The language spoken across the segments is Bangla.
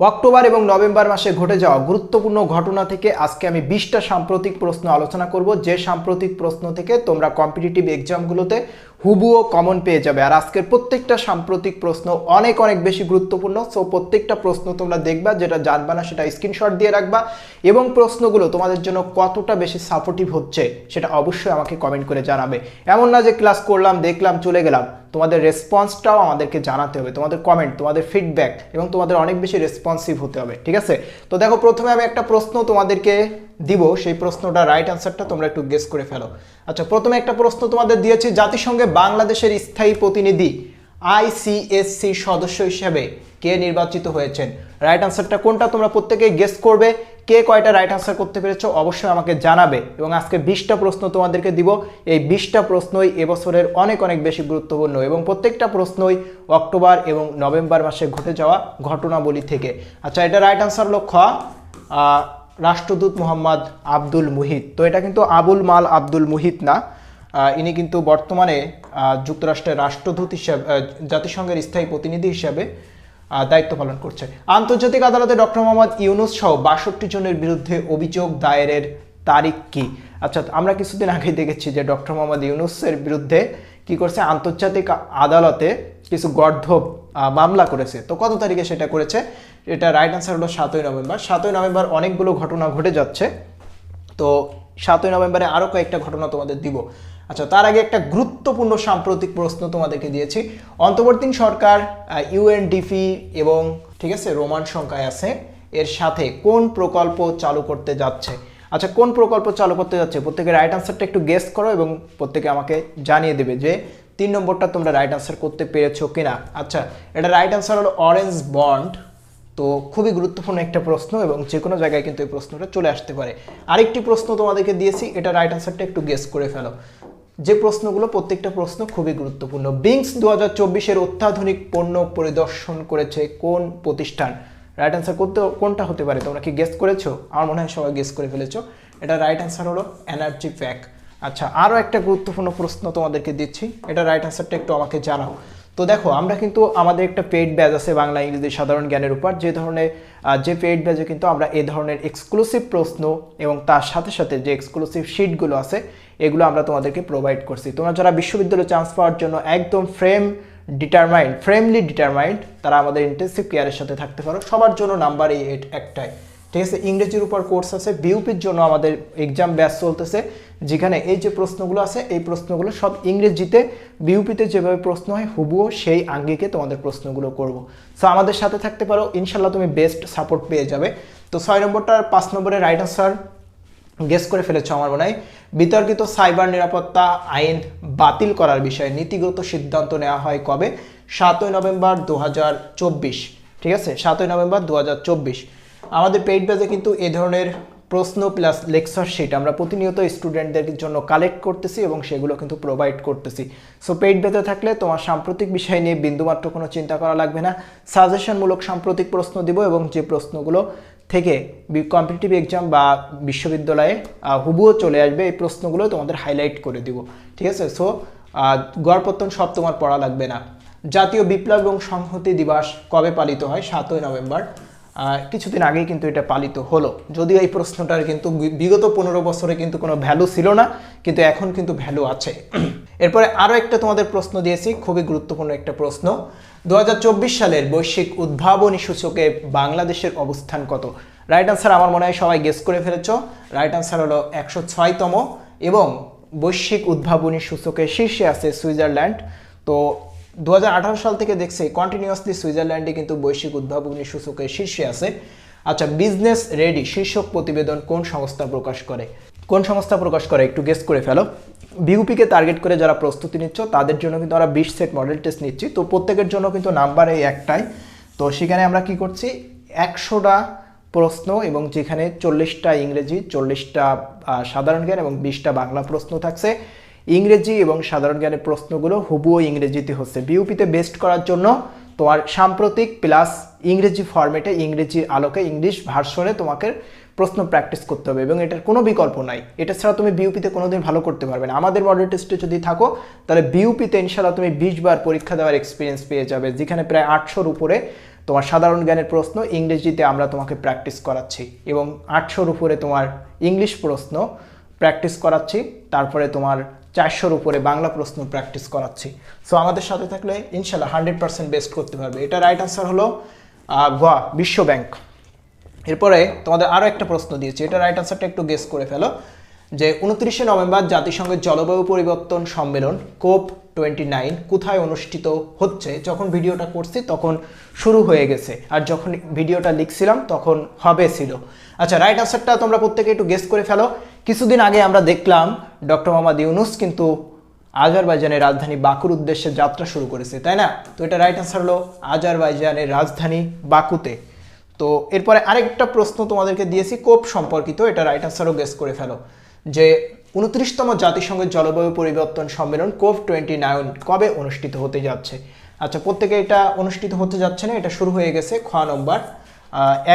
অক্টোবর এবং নভেম্বর মাসে ঘটে যাওয়া গুরুত্বপূর্ণ ঘটনা থেকে আজকে আমি বিশটা সাম্প্রতিক প্রশ্ন আলোচনা করব। যে সাম্প্রতিক প্রশ্ন থেকে তোমরা কম্পিটিটিভ এক্সামগুলোতে হুবুও কমন পেয়ে যাবে। আর আজকের প্রত্যেকটা সাম্প্রতিক প্রশ্ন অনেক অনেক বেশি গুরুত্বপূর্ণ। সো প্রত্যেকটা প্রশ্ন তোমরা দেখবা, যেটা জানবা না সেটা স্ক্রিনশট দিয়ে রাখবা। এবং প্রশ্নগুলো তোমাদের জন্য কতটা বেশি সাপোর্টিভ হচ্ছে সেটা অবশ্যই আমাকে কমেন্ট করে জানাবে। এমন না যে ক্লাস করলাম, দেখলাম, চলে গেলাম। তোমাদের রেসপন্সটাও আমাদেরকে জানাতে হবে, তোমাদের কমেন্ট তোমাদের ফিডব্যাক এবং তোমাদের অনেক বেশি রেসপন্সিভ হতে হবে, ঠিক আছে? তো দেখো, প্রথমে আমি একটা প্রশ্ন তোমাদেরকে দিব, সেই প্রশ্নটা রাইট অ্যান্সারটা তোমরা একটু গেস করে ফেলো। আচ্ছা প্রথমে একটা প্রশ্ন তোমাদের দিয়েছি, জাতিসংঘে বাংলাদেশের স্থায়ী প্রতিনিধি আইসিএসসি সদস্য হিসেবে কে নির্বাচিত হয়েছেন? রাইট অ্যান্সারটা কোনটা? তোমরা প্রত্যেকেই গেস করবে। কে কয়টা রাইট আনসার করতে পেরেছ? অবশ্যই আমাকে জানাবে। এবং আজকে বিশটা প্রশ্ন তোমাদেরকে দিব। এই বিশটা প্রশ্নই এবছরের অনেক অনেক বেশি গুরুত্বপূর্ণ এবং প্রত্যেকটা প্রশ্নই অক্টোবর এবং নভেম্বর মাসে ঘটে যাওয়া ঘটনাবলী থেকে। আচ্ছা এটা রাইট আনসার লক্ষ্য রাষ্ট্রদূত মোহাম্মদ আব্দুল মুহিত। তো এটা কিন্তু আবুল মাল আব্দুল মুহিত না। ইনি কিন্তু বর্তমানে যুক্তরাষ্ট্রের রাষ্ট্রদূত হিসাবে জাতিসংঘের স্থায়ী প্রতিনিধি হিসাবে দায়িত্ব পালন করছে। আন্তর্জাতিক আদালতে ডক্টর মোহাম্মদ ইউনুস সহ বাষট্টি জনের বিরুদ্ধে অভিযোগ দায়েরের তারিখ কি? আচ্ছা আমরা কিছুদিন আগে দেখেছি যে ডক্টর মোহাম্মদ ইউনুসের বিরুদ্ধে কি করছে? আন্তর্জাতিক আদালতে কিছু গর্ধব মামলা করেছে। তো কত তারিখে সেটা করেছে? এটা রাইট আনসার হলো সাতই নভেম্বর। সাতই নভেম্বর অনেকগুলো ঘটনা ঘটে যাচ্ছে। তো সাতই নভেম্বরে আরও কয়েকটা ঘটনা তোমাদের দিব। আচ্ছা তার আগে একটা গুরুত্বপূর্ণ সাম্প্রতিক প্রশ্ন তোমাদেরকে দিয়েছি। অন্তর্বর্তী সরকার ইউএনডিপি এবং, ঠিক আছে, রোমান সংখ্যায় আছে, এর সাথে কোন প্রকল্প চালু করতে যাচ্ছে? আচ্ছা কোন প্রকল্প চালু করতে যাচ্ছে? প্রত্যেকে রাইট আনসারটা একটু গেস করো এবং প্রত্যেকে আমাকে জানিয়ে দেবে যে তিন নম্বরটা তোমরা রাইট আনসার করতে পেরেছ কিনা। আচ্ছা এটা রাইট আনসার হলো অরেঞ্জ বন্ড তো খুবই গুরুত্বপূর্ণ একটা প্রশ্ন এবং যে কোনো জায়গায় কিন্তু এই প্রশ্নটা চলে আসতে পারে। আরেকটি প্রশ্ন তোমাদেরকে দিয়েছি, এটা রাইট আনসারটা একটু গেস করে ফেলো। যে প্রশ্নগুলো, প্রত্যেকটা প্রশ্ন খুবই গুরুত্বপূর্ণ। বিংস দু হাজার চব্বিশের অত্যাধুনিক পণ্য পরিদর্শন করেছে কোন প্রতিষ্ঠান? রাইট আনসার করতে, কোনটা হতে পারে? তোমরা কি গেস করেছ? আমার মনে হয় সবাই গেস করে ফেলেছো। এটা রাইট আনসার হলো এনার্জি প্যাক আচ্ছা আরও একটা গুরুত্বপূর্ণ প্রশ্ন তোমাদেরকে দিচ্ছি। এটা রাইট আনসারটা একটু আমাকে জানাও। তো দেখো, আমরা কিন্তু আমাদের একটা পেইড ব্যাজ আছে বাংলা ইংরেজি সাধারণ জ্ঞানের উপর। যে ধরনের যে পেইড ব্যাজে কিন্তু আমরা এ ধরনের এক্সক্লুসিভ প্রশ্ন এবং তার সাথে সাথে যে এক্সক্লুসিভ শিটগুলো আছে, এগুলো আমরা তোমাদেরকে প্রোভাইড করছি। তোমরা যারা বিশ্ববিদ্যালয়ে চান্স পাওয়ার জন্য একদম ফ্রেম ডিটারমাইন্ড ফ্রেমলি ডিটারমাইন্ড তারা আমাদের ইন্টেন্সিভ কেয়ারের সাথে থাকতে পারো। সবার জন্য নাম্বার এই একটাই। ঠিক আছে? ইংরেজির উপর কোর্স আছে বিউপির জন্য আমাদের এক্সাম ব্যাচ চলতেছে, যেখানে এই যে প্রশ্নগুলো আছে, এই প্রশ্নগুলো সব ইংরেজিতে বিউপিতে যেভাবে প্রশ্ন হয়, হুবুও সেই আঙ্গিকে তোমাদের প্রশ্নগুলো করব। সো আমাদের সাথে থাকতে পারো ইনশাল্লাহ তুমি বেস্ট সাপোর্ট পেয়ে যাবে। তো ছয় নম্বরটা আর পাঁচ নম্বরের রাইট আনসার গেস করে ফেলেছ আমার মনে হয়। বিতর্কিত সাইবার নিরাপত্তা আইন বাতিল করার বিষয়ে নীতিগত সিদ্ধান্ত নেওয়া হয় কবে? সাতই নভেম্বর দু হাজার চব্বিশ, ঠিক আছে? সাতই নভেম্বর দু হাজার চব্বিশ। আমাদের পেইড ব্যাচে কিন্তু এ ধরনের প্রশ্ন প্লাস লেকচার শিট আমরা প্রতিনিয়ত স্টুডেন্টদের জন্য কালেক্ট করতেছি এবং সেগুলো কিন্তু প্রোভাইড করতেছি। সো পেইড ব্যাচে থাকলে তোমার সাম্প্রতিক বিষয় নিয়ে বিন্দুমাত্র কোনো চিন্তা করা লাগবে না। সাজেশনমূলক সাম্প্রতিক প্রশ্ন দিব এবং যে প্রশ্নগুলো থেকে কম্পিটিটিভ এক্সাম বা বিশ্ববিদ্যালয়ে হুবুও চলে আসবে, এই প্রশ্নগুলো তোমাদের হাইলাইট করে দিব। ঠিক আছে? সো গড়পত্তন সব তোমার পড়া লাগবে না। জাতীয় বিপ্লব এবং সংহতি দিবস কবে পালিত হয়? সাতই নভেম্বর। কিছুদিন আগেই কিন্তু এটা পালিত হলো। যদিও এই প্রশ্নটার কিন্তু বিগত পনেরো বছরে কিন্তু কোনো ভ্যালু ছিল না, কিন্তু এখন কিন্তু ভ্যালু আছে। এরপরে আরও একটা তোমাদের প্রশ্ন দিয়েছি, খুবই গুরুত্বপূর্ণ একটা প্রশ্ন। দু হাজার চব্বিশ সালের বৈশ্বিক উদ্ভাবনী সূচকে বাংলাদেশের অবস্থান কত? রাইট আনসার আমার মনে হয় সবাই গেস করে ফেলেছ। রাইট আনসার হলো একশো ছয়তম এবং বৈশ্বিক উদ্ভাবনী সূচকে শীর্ষে আছে সুইজারল্যান্ড। তো দু হাজার আঠারো সাল থেকে দেখছি কন্টিনিউয়াসলি সুইজারল্যান্ডে কিন্তু বৈশ্বিক উদ্ভাবনী সূচকের শীর্ষে আছে। আচ্ছা বিজনেস রেডি শীর্ষক প্রতিবেদন কোন সংস্থা প্রকাশ করে? কোন সংস্থা প্রকাশ করে? একটু গেস করে ফেলো। বিউপিকে টার্গেট করে যারা প্রস্তুতি নিচ্ছ, তাদের জন্য কিন্তু আমরা বিশ সেট মডেল টেস্ট নিচ্ছি। তো প্রত্যেকের জন্য কিন্তু নাম্বার এই একটাই। তো সেখানে আমরা কি করছি? একশোটা প্রশ্ন এবং যেখানে চল্লিশটা ইংরেজি, চল্লিশটা সাধারণ জ্ঞান এবং বিশটা বাংলা প্রশ্ন থাকছে। ইংরেজি এবং সাধারণ জ্ঞানের প্রশ্নগুলো হুবুও ইংরেজিতে হচ্ছে। বিউপিতে বেস্ট করার জন্য তোমার সাম্প্রতিক প্লাস ইংরেজি ফরম্যাটে ইংরেজির আলোকে ইংলিশ ভার্সনে তোমাকে প্রশ্ন প্র্যাকটিস করতে হবে এবং এটার কোনো বিকল্প নাই। এটা ছাড়া তুমি বিউপিতে কোনোদিন ভালো করতে পারবে না। আমাদের মডেল টেস্টে যদি থাকো, তাহলে বিউপিতে ইনশাল্লাহ তুমি বিশ বার পরীক্ষা দেওয়ার এক্সপিরিয়েন্স পেয়ে যাবে, যেখানে প্রায় আটশোর উপরে তোমার সাধারণ জ্ঞানের প্রশ্ন ইংরেজিতে আমরা তোমাকে প্র্যাকটিস করাচ্ছি এবং আটশোর উপরে তোমার ইংলিশ প্রশ্ন প্র্যাকটিস করাচ্ছি। তারপরে তোমার চারশোর উপরে বাংলা প্রশ্ন প্র্যাকটিস করাচ্ছি। সো আমাদের সাথে থাকলে ইনশাল্লাহ হান্ড্রেড পার্সেন্ট বেস্ট করতে পারবে। এটা রাইট আনসার হলো গোয়া বিশ্ব ব্যাংক এরপরে তোমাদের আরও একটা প্রশ্ন দিয়েছি। এটা রাইট আনসারটা একটু গেস করে ফেলো। যে, উনত্রিশে নভেম্বর জাতিসংঘের জলবায়ু পরিবর্তন সম্মেলন, কোপ টোয়েন্টি নাইন কোথায় অনুষ্ঠিত হচ্ছে, যখন ভিডিওটা করছি তখন শুরু হয়ে গেছে। আর যখন ভিডিওটা লিখছিলাম তখন হবে ছিল। আচ্ছা রাইট আনসারটা তোমরা প্রত্যেকে একটু গেস করে ফেলো। কিছুদিন আগে আমরা দেখলাম ডক্টর মোহাম্মদ ইউনুস কিন্তু আজারবাইজানের রাজধানী বাকুর উদ্দেশ্যে যাত্রা শুরু করেছে, তাই না? তো এটা রাইট আনসার হলো আজারবাইজানের রাজধানী বাকুতে। তো এরপরে আরেকটা প্রশ্ন তোমাদেরকে দিয়েছি, কোপ সম্পর্কিত, এটা রাইট আনসারও গেস করে ফেলো। যে উনত্রিশতম জাতিসংঘের জলবায়ু পরিবর্তন সম্মেলন কোভ টোয়েন্টি নাইন কবে অনুষ্ঠিত হতে যাচ্ছে? আচ্ছা প্রত্যেকে এটা অনুষ্ঠিত হতে যাচ্ছে না, এটা শুরু হয়ে গেছে খ নম্বর।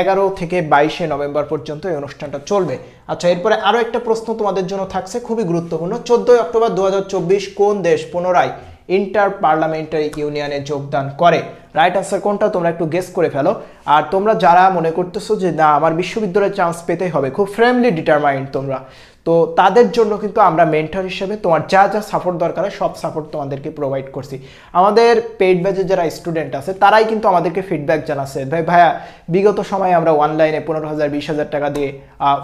এগারো থেকে বাইশে নভেম্বর পর্যন্ত এই অনুষ্ঠানটা চলবে। আচ্ছা এরপরে আরও একটা প্রশ্ন তোমাদের জন্য থাকছে, খুবই গুরুত্বপূর্ণ। চোদ্দোই অক্টোবর দু হাজার চব্বিশ কোন দেশ পুনরায় ইন্টার পার্লামেন্টারি ইউনিয়নে যোগদান করে? রাইট আনসার কোনটা? তোমরা একটু গেস করে ফেলো। আর তোমরা যারা মনে করতেছো যে না, আমার বিশ্ববিদ্যালয়ে চান্স পেতেই হবে, খুব ফ্রেমলি ডিটারমাইন্ড তোমরা। তো তাদের জন্য কিন্তু আমরা মেন্টর হিসেবে তোমার যা যা সাপোর্ট দরকার হয়, সব সাপোর্ট তোমাদেরকে প্রোভাইড করছি। আমাদের পেইড ব্যাচের যারা স্টুডেন্ট আছে, তারাই কিন্তু আমাদেরকে ফিডব্যাক জানাচ্ছে। ভাই, ভাইয়া, বিগত সময়ে আমরা অনলাইনে পনেরো হাজার, বিশ হাজার টাকা দিয়ে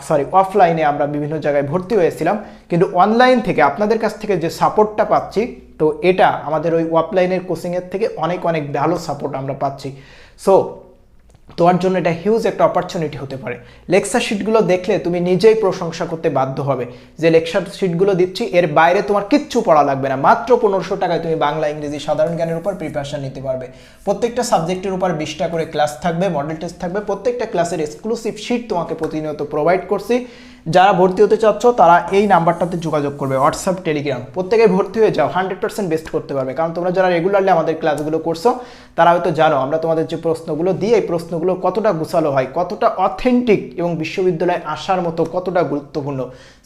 সরি অফলাইনে আমরা বিভিন্ন জায়গায় ভর্তি হয়েছিলাম। কিন্তু অনলাইন থেকে, আপনাদের কাছ থেকে যে সাপোর্টটা পাচ্ছি, তো এটা আমাদের ওই অফলাইনের কোচিংয়ের থেকে অনেক অনেক ভালো সাপোর্ট আমরা পাচ্ছি। সো তোমার জন্য এটা হিউজ একটা অপরচুনিটি হতে পারে। লেকচার শিটগুলো দেখলে তুমি নিজেই প্রশংসা করতে বাধ্য হবে যে লেকচার শিটগুলো দিচ্ছি, এর বাইরে তোমার কিচ্ছু পড়া লাগবে না। মাত্র পনেরোশো টাকায় তুমি বাংলা, ইংরেজি সাধারণ জ্ঞানের উপর প্রিপারেশান নিতে পারবে। প্রত্যেকটা সাবজেক্টের উপর বিশটা করে ক্লাস থাকবে মডেল টেস্ট থাকবে। প্রত্যেকটা ক্লাসের এক্সক্লুসিভ শিট তোমাকে প্রতিনিয়ত প্রোভাইড করছি। যারা ভর্তি হতে চাচ্ছ, তারা এই নাম্বারটাতে যোগাযোগ করবে হোয়াটসঅ্যাপ টেলিগ্রাম প্রত্যেকে ভর্তি হয়ে যাও হান্ড্রেড পার্সেন্ট বেস্ট করতে পারবে। কারণ তোমরা যারা রেগুলারলি আমাদের ক্লাসগুলো করছ, তারা হয়তো জানো, আমরা তোমাদের যে প্রশ্নগুলো দিই, এই প্রশ্নগুলো কতটা গুছালো হয়, কতটা অথেন্টিক এবং বিশ্ববিদ্যালয়ে আসার মতো কতটা গুরুত্বপূর্ণ।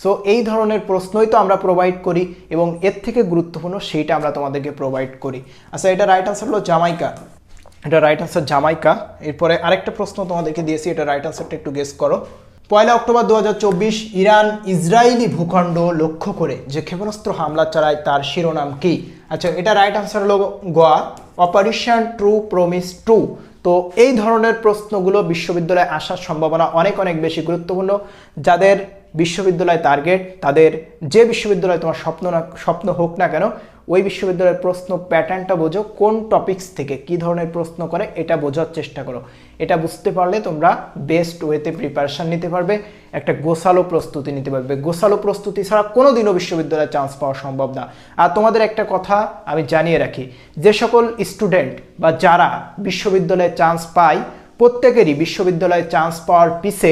সো এই ধরনের প্রশ্নই তো আমরা প্রোভাইড করি এবং এর থেকে গুরুত্বপূর্ণ সেইটা আমরা তোমাদেরকে প্রোভাইড করি। আচ্ছা এটা রাইট আনসার হলো জামাইকা। এটা রাইট আনসার জামাইকা। এরপরে আরেকটা প্রশ্ন তোমাদেরকে দিয়েছি, এটা রাইট আনসারটা একটু গেস করো। পয়লা অক্টোবর দু হাজার চব্বিশ ইরান ইসরায়েলি ভূখণ্ড লক্ষ্য করে যে ক্ষেপণাস্ত্র হামলা চালায় তার শিরোনাম কি? আচ্ছা এটা রাইট আনসার হলো Goa operation true promise two তো এই ধরনের প্রশ্নগুলো বিশ্ববিদ্যালয়ে আসার সম্ভাবনা অনেক অনেক বেশি গুরুত্বপূর্ণ। যাদের বিশ্ববিদ্যালয় টার্গেট তাদের যে বিশ্ববিদ্যালয় তোমার স্বপ্ন না স্বপ্ন হোক না কেন ওই বিশ্ববিদ্যালয়ের প্রশ্ন প্যাটার্নটা বোঝো, কোন টপিকস থেকে কি ধরনের প্রশ্ন করে এটা বোঝার চেষ্টা করো। এটা বুঝতে পারলে তোমরা বেস্ট ওয়েতে প্রিপারেশন নিতে পারবে, একটা গোসালো প্রস্তুতি নিতে পারবে। গোসালো প্রস্তুতি ছাড়া কোনো দিনও বিশ্ববিদ্যালয়ে চান্স পাওয়া সম্ভব না। আর তোমাদের একটা কথা আমি জানিয়ে রাখি, যে সকল স্টুডেন্ট বা যারা বিশ্ববিদ্যালয়ে চান্স পায়, প্রত্যেকেরই বিশ্ববিদ্যালয়ে চান্স পাওয়ার পিছে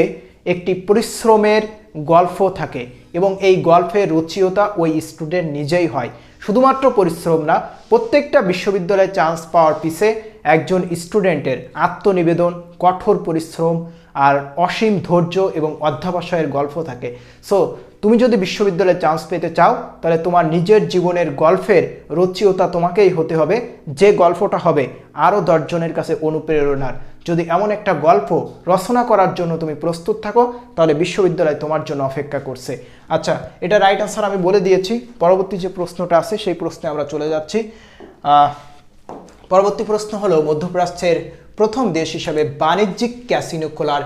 একটি পরিশ্রমের গল্প থাকে এবং এই গল্ফের রুচিয়তা ওই স্টুডেন্ট নিজেই হয়। শুধুমাত্র পরিশ্রম না, প্রত্যেকটা বিশ্ববিদ্যালয়ে চান্স পাওয়ার পিছে একজন স্টুডেন্টের আত্মনিবেদন, কঠোর পরিশ্রম আর অসীম ধৈর্য এবং অধ্যাবসায়ের গল্প থাকে। সো তুমি যদি বিশ্ববিদ্যালয়ে চান্স পেতে চাও, তাহলে তোমার নিজের জীবনের গল্পের রচিয়তা তোমাকেই হতে হবে। যে গল্পটা হবে আরও দশজনের কাছে অনুপ্রেরণার। যদি এমন একটা গল্প রচনা করার জন্য তুমি প্রস্তুত থাকো, তাহলে বিশ্ববিদ্যালয় তোমার জন্য অপেক্ষা করছে। আচ্ছা এটা রাইট আনসার আমি বলে দিয়েছি। পরবর্তী যে প্রশ্নটা আছে, সেই প্রশ্নে আমরা চলে যাচ্ছি। পরবর্তী প্রশ্ন হলো, মধ্যপ্রাচ্যের প্রথম দেশ হিসাবে বাণিজ্যিক ক্যাসিনো খোলার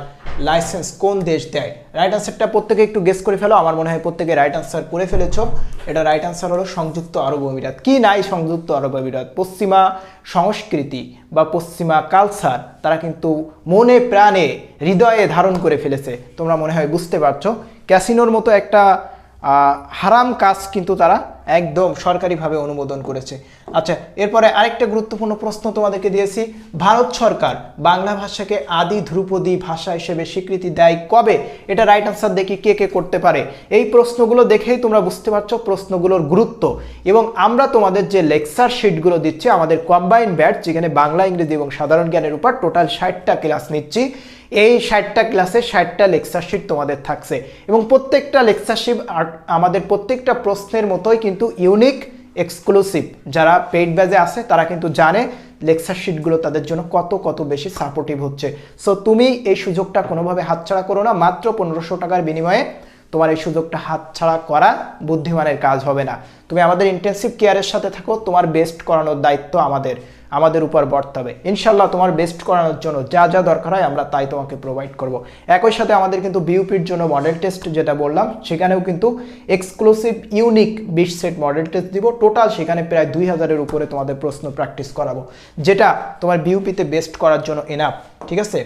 লাইসেন্স কোন দেশ দেয়? রাইট আনসারটা প্রত্যেকে একটু গেস করে ফেলো। আমার মনে হয় প্রত্যেকে রাইট আনসার করে ফেলেছো। এটা রাইট আনসার হলো সংযুক্ত আরব আমিরাত। কি নাই সংযুক্ত আরব আমিরাত? পশ্চিমা সংস্কৃতি বা পশ্চিমা কালচার তারা কিন্তু মনে প্রাণে হৃদয়ে ধারণ করে ফেলেছে। তোমরা মনে হয় বুঝতে পারছ। ক্যাসিনোর মতো একটা হারাম কাজ কিন্তু তারা একদম সরকারিভাবে অনুমোদন করেছে। আচ্ছা এরপরে আরেকটা গুরুত্বপূর্ণ প্রশ্ন তোমাদেরকে দিয়েছি। ভারত সরকার বাংলা ভাষাকে আদি ধ্রুপদী ভাষা হিসেবে স্বীকৃতি দেয় কবে? এটা রাইট আনসার দেখি কে কে করতে পারে। এই প্রশ্নগুলো দেখেই তোমরা বুঝতে পারছ প্রশ্নগুলোর গুরুত্ব। এবং আমরা তোমাদের যে লেকচার শিটগুলো দিচ্ছি, আমাদের কম্বাইন ব্যাট যেখানে বাংলা, ইংরেজি এবং সাধারণ জ্ঞানের উপর টোটাল ষাটটা ক্লাস নিচ্ছি, এই ষাটটা ক্লাসে ষাটটা লেকচারশিট তোমাদের থাকছে। এবং প্রত্যেকটা লেকচারশিপ আমাদের প্রত্যেকটা প্রশ্নের মতোই কিন্তু ইউনিক এক্সক্লুসিভ যারা পেইড ব্যাজে আছে, তারা কিন্তু জানে লেকচার শিটগুলো তাদের জন্য কত কত বেশি সাপোর্টিভ হচ্ছে। সো তুমি এই সুযোগটা কোনোভাবে হাতছাড়া করো না, মাত্র পনেরোশো টাকার বিনিময়ে তোমার এই সুযোগটা হাতছাড়া করা বুদ্ধিমানের কাজ হবে না। তুমি আমাদের ইন্টেন্সিভ কেয়ারের সাথে থাকো, তোমার বেস্ট করানোর দায়িত্ব আমাদের। আমাদের উপর বর্তাবে। ইনশাল্লাহ তোমার বেস্ট করানোর জন্য যা যা দরকার হয় আমরা তাই তোমাকে প্রোভাইড করব। একই সাথে আমাদের কিন্তু বিউপির জন্য মডেল টেস্ট যেটা বললাম, সেখানেও কিন্তু এক্সক্লুসিভ ইউনিক বিশ সেট মডেল টেস্ট দিব। টোটাল সেখানে প্রায় দুই হাজারের উপরে তোমাদের প্রশ্ন প্র্যাকটিস করাবো। যেটা তোমার বিউপিতে বেস্ট করার জন্য এনাফ ঠিক আছে?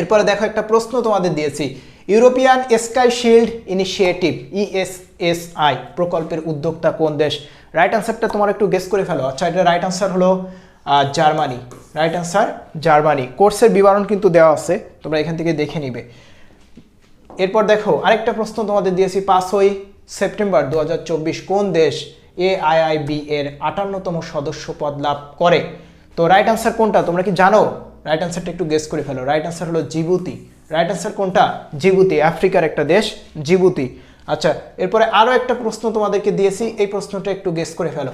এরপরে দেখো একটা প্রশ্ন তোমাদের দিয়েছি। European sky shield initiative ESSI প্রকল্পের উদ্যোক্তা কোন দেশ? রাইট আনসারটা তোমার একটু গেস করে ফেলো। আচ্ছা এটা রাইট আনসার হলো জার্মানি রাইট আনসার জার্মানি। কোর্সের বিবরণ কিন্তু দেওয়া আছে, তোমরা এখান থেকে দেখে নিবে। এরপর দেখো, আরেকটা প্রশ্ন তোমাদের দিয়েছি পাঁচই সেপ্টেম্বর দু হাজার চব্বিশ কোন দেশ এআইআইবি এর আটান্নতম সদস্য পদ লাভ করে? তো রাইট আনসার কোনটা? তোমরা কি জানো? রাইট আনসারটা একটু গেস করে ফেলো। রাইট আনসার হলো জিবুতি। রাইট আনসার কোনটা? জিবুতি, আফ্রিকার একটা দেশ, জিবুতি। আচ্ছা এরপরে আরও একটা প্রশ্ন তোমাদেরকে দিয়েছি এই প্রশ্নটা একটু গেস করে ফেলো।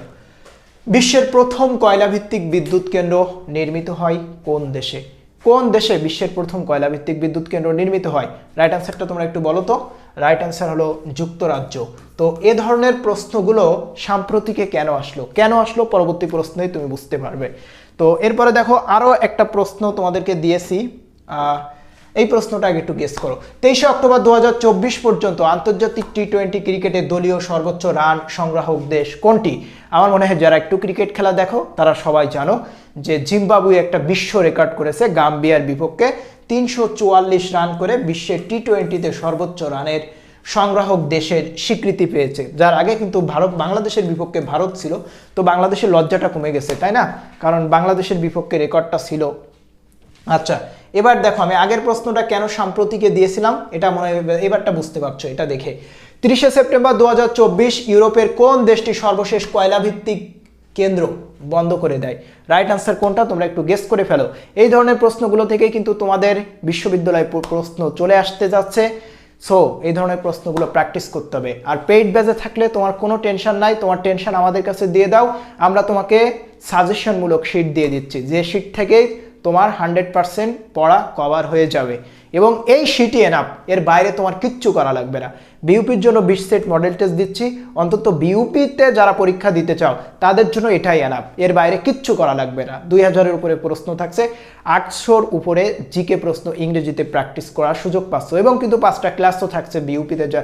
বিশ্বের প্রথম কয়লাভিত্তিক বিদ্যুৎ কেন্দ্র নির্মিত হয় কোন দেশে? কোন দেশে বিশ্বের প্রথম কয়লাভিত্তিক বিদ্যুৎ কেন্দ্র নির্মিত হয়? রাইট অ্যান্সারটা তোমরা একটু বলো তো। রাইট অ্যান্সার হলো যুক্তরাজ্য। তো এ ধরনের প্রশ্নগুলো সাম্প্রতিকে কেন আসলো? কেন আসলো পরবর্তী প্রশ্নেই তুমি বুঝতে পারবে। তো এরপরে দেখো আরও একটা প্রশ্ন তোমাদেরকে দিয়েছি এই প্রশ্নটা আগে একটু গেস করো। তেইশে অক্টোবর দু হাজার চব্বিশ পর্যন্ত আন্তর্জাতিক টি টোয়েন্টি ক্রিকেটে দলীয় সর্বোচ্চ রান সংগ্রাহক দেশ কোনটি? আমার মনে হয় যারা একটু ক্রিকেট খেলা দেখো, তারা সবাই জানো যে জিম্বাবুয়ে একটা বিশ্ব রেকর্ড করেছে গাম্বিয়ার বিপক্ষে। তিনশো চুয়াল্লিশ রান করে বিশ্বের টি টোয়েন্টিতে সর্বোচ্চ রানের সংগ্রাহক দেশের স্বীকৃতি পেয়েছে। যার আগে কিন্তু ভারত, বাংলাদেশের বিপক্ষে ভারত ছিল। তো বাংলাদেশের লজ্জাটা কমে গেছে, তাই না? কারণ বাংলাদেশের বিপক্ষে রেকর্ডটা ছিল। আচ্ছা এবার দেখো, আমি আগের প্রশ্নটা কেন সাম্প্রতিকে দিয়েছিলাম? এটা মনে এবারটা বুঝতে পারছ, এটা দেখে। তিরিশে সেপ্টেম্বর দু হাজার চব্বিশ, ইউরোপের কোন দেশটি সর্বশেষ কয়লা ভিত্তিক কেন্দ্র বন্ধ করে দেয়? রাইট আনসার কোনটা? তোমরা একটু গেস করে ফেলো। এই ধরনের প্রশ্নগুলো থেকেই কিন্তু তোমাদের বিশ্ববিদ্যালয়ে প্রশ্ন চলে আসতে যাচ্ছে। সো এই ধরনের প্রশ্নগুলো প্র্যাকটিস করতে হবে। আর পেইড ব্যাজে থাকলে তোমার কোনো টেনশন নাই, তোমার টেনশন আমাদের কাছে দিয়ে দাও। আমরা তোমাকে সাজেশনমূলক শিট দিয়ে দিচ্ছি। যে শিট থেকেই তোমার হান্ড্রেড পার্সেন্ট পড়া কভার হয়ে যাবে। এবং এই শিটই এনাপ এর বাইরে তোমার কিচ্ছু করা লাগবে না। বিউপির জন্য বিশ সেট মডেল টেস্ট দিচ্ছি। অন্তত বিউপিতে যারা পরীক্ষা দিতে চাও, তাদের জন্য এটাই এনাপ এর বাইরে কিচ্ছু করা লাগবে না। দুই হাজারের উপরে প্রশ্ন থাকছে। আটশোর উপরে জিকে প্রশ্ন ইংরেজিতে প্র্যাকটিস করার সুযোগ পাচ্ছ। এবং কিন্তু পাঁচটা ক্লাসও থাকছে বিউপিতে যা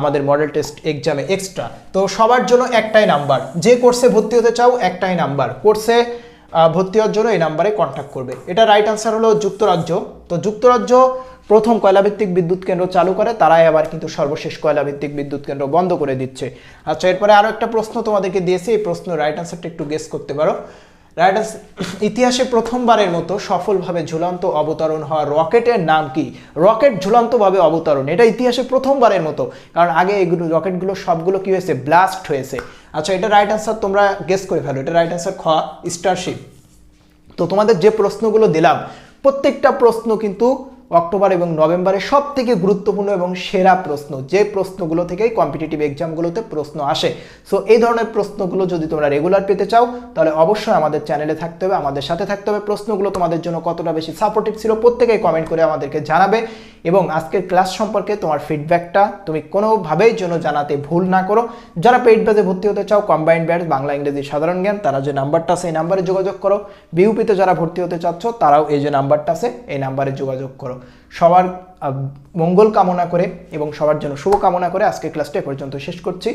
আমাদের মডেল টেস্ট এক্সামে এক্সট্রা তো সবার জন্য একটাই নাম্বার যে কোর্সে ভর্তি হতে চাও, একটাই নাম্বার কোর্সে ভর্তি হওয়ার জন্য এই নাম্বারে কন্ট্যাক্ট করবে। এটা রাইট আনসার হলো যুক্তরাজ্য। তো যুক্তরাজ্য প্রথম কয়লাভিত্তিক বিদ্যুৎ কেন্দ্র চালু করে, তারাই আবার কিন্তু সর্বশেষ কয়লাভিত্তিক বিদ্যুৎ কেন্দ্র বন্ধ করে দিচ্ছে। আচ্ছা এরপরে আরও একটা প্রশ্ন তোমাদেরকে দিয়েছে, এই প্রশ্ন রাইট আনসারটা একটু গেস করতে পারো। আনসার ইতিহাসে প্রথমবারের মতো সফলভাবে ঝুলন্ত অবতরণ হওয়া রকেটের নাম কি? রকেট ঝুলন্তভাবে অবতরণ, এটা ইতিহাসে প্রথমবারের মতো। কারণ আগে এগুলো, রকেটগুলো সবগুলো কি হয়েছে? ব্লাস্ট হয়েছে। আচ্ছা এটা রাইট আনসার তোমরা গেস করে ফেলো, এটা রাইট আনসার খ, স্টারশিপ। তো তোমাদের যে প্রশ্নগুলো দিলাম, প্রত্যেকটা প্রশ্ন কিন্তু অক্টোবর এবং নভেম্বরে সব থেকে গুরুত্বপূর্ণ এবং সেরা প্রশ্ন, যে প্রশ্নগুলো থেকেই কম্পিটিটিভ এক্সামগুলোতে প্রশ্ন আসে। সো এই ধরনের প্রশ্নগুলো যদি তোমরা রেগুলার পেতে চাও, তাহলে অবশ্যই আমাদের চ্যানেলে থাকতে হবে, আমাদের সাথে থাকতে হবে। প্রশ্নগুলো তোমাদের জন্য কতটা বেশি সাপোর্টিভ ছিল প্রত্যেকেই কমেন্ট করে আমাদেরকে জানাবে। এবং আজকের ক্লাস সম্পর্কে তোমার ফিডব্যাকটা তুমি কোনোভাবেই যেন জানাতে ভুল না করো। যারা পেইড ব্যাচে ভর্তি হতে চাও কম্বাইন্ড ব্যাচ বাংলা, ইংরেজি সাধারণ জ্ঞান, তারা যে নাম্বারটা এই নাম্বারে যোগাযোগ করো। বিউপিতে যারা ভর্তি হতে চাচ্ছ, তারাও এই যে নাম্বারটা আছে, এই নাম্বারে যোগাযোগ করো। সবার মঙ্গল কামনা করে এবং সবার জন্য শুভ কামনা করে আজকের ক্লাসটা এ পর্যন্ত শেষ করছি।